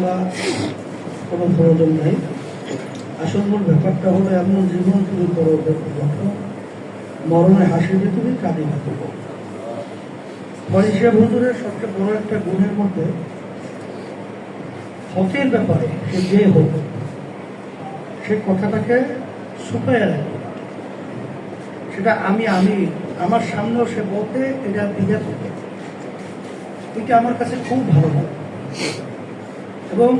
বলা কোনো প্রয়োজন নেই। আসল মূল ব্যাপারটা হলো এমন জীবন তুমি করো মরণে হাসি দিয়ে তুমি কাঁদি না করব ফরিসিয়া হুজুরের সবচেয়ে বড় একটা গুণের মধ্যে হকের ব্যাপারে সে যে হোক, সে কথাটাকে শুকায় রাখে। সেটা আমি আমি, আমার সামনেও সে বলতে, এটা দিকে থাকে। এটা আমার কাছে খুব ভালো লাগে। এবং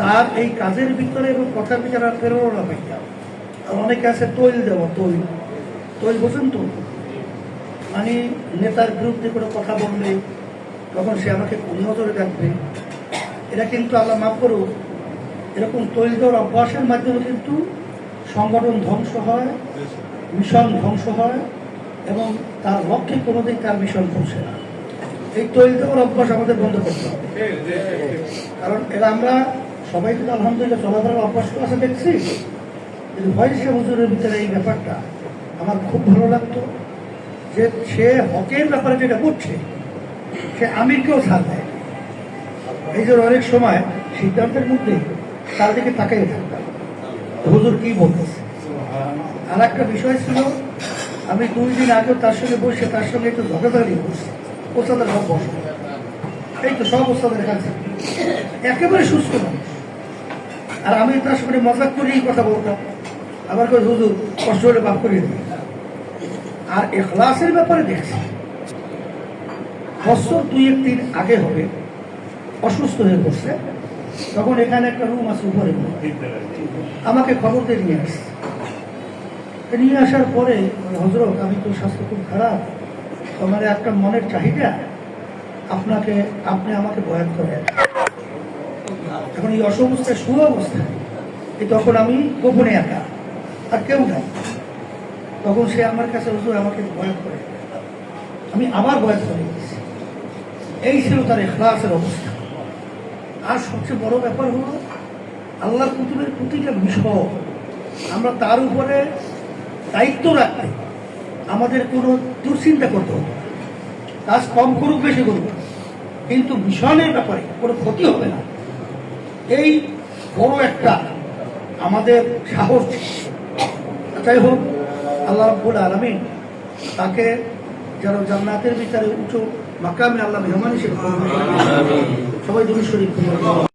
তার এই কাজের ভিতরে এবং কথার ভিতরে আর প্রেরণা পাইতাম আর অনেকে আছে তৈল দেওয়া, তৈল। তৈল বোঝেন তো? মানে নেতার বিরুদ্ধে কোনো কথা বললে তখন সে আমাকে নজরে রাখবে এটা কিন্তু আল্লাহ মাফ করুক, এরকম তৈল দেওয়ার অভ্যাসের মাধ্যমে কিন্তু সংগঠন ধ্বংস হয়, মিশন ধ্বংস হয় এবং তার লক্ষ্যে কোনোদিন তার মিশন পৌঁছে না। এই তৈরি দেওয়ার অভ্যাস আমাদের বন্ধ করতে হবে। কারণ এরা আমরা সবাই কিন্তু আলহামদুলিল্লাহ চলাফেরার অভ্যাস তো আছে, দেখছি। কিন্তু ভয়েসে হুজুরের ভিতরে এই ব্যাপারটা, আমার খুব ভালো লাগতো যে সে হকের ব্যাপারে যেটা করছে সে আমিরকেও ছাড় দেয়। এই যে অনেক সময় সিদ্ধান্তের মধ্যে তার দিকে তাকাই থাকতাম। হুজুর কি বলতেছে? আর একটা বিষয় ছিল, আমি দুই দিন আগে তার সঙ্গে বসে তার সঙ্গে একটু ঝগড়াঝাড়ি করছি। ওস্তাদের সব বসে। এই তো সব ওস্তাদের কাছে। একেবারে সুস্থ মানুষ। আর আমি তার সঙ্গে মজাক করেই কথা বলতাম আবার করে হুজুর, কষ্ট হলে মাফ করিয়ে দিই আর এখলাসের ব্যাপারে দেখছি। বছর দুই এক দিন আগে হবে, অসুস্থ হয়ে পড়ছে। তখন এখানে একটা রুম আছে উপরে। আমাকে খবর দিয়ে নিয়ে আসছে। নিয়ে আসার পরে হজরত আমি তো স্বাস্থ্য খুব খারাপ। তো আমার একটা মনের চাহিদা? আপনাকে, আপনি আমাকে বয়ান করে এখন এই অসুবস্থায় শুভ অবস্থায় এই তখন আমি গোপনে একা। আর কেউ নাই। তখন সে আমার কাছে হুজুর আমাকে বয়ান করে। আমি আবার বয়ান করে দিয়েছি। এই ছিল তার এখলাসের অবস্থা। আর সবচেয়ে বড় ব্যাপার হলো আল্লাহ কুতুবের প্রতিটা বিষয় আমরা তার উপরে দায়িত্ব রাখতে আমাদের কোনো দুশ্চিন্তা করতে হতো কাজ কম করুক, বেশি করুক। কিন্তু মিশনের ব্যাপারে কোনো ক্ষতি হবে না। এই বড় একটা আমাদের সাহস। যাই হোক, আল্লাহ রাব্বুল আলমিন তাকে যেন জান্নাতের বিচারে উঁচু মাকামে আল্লাহ মেহমান হিসেবে সবাই পড়ুন।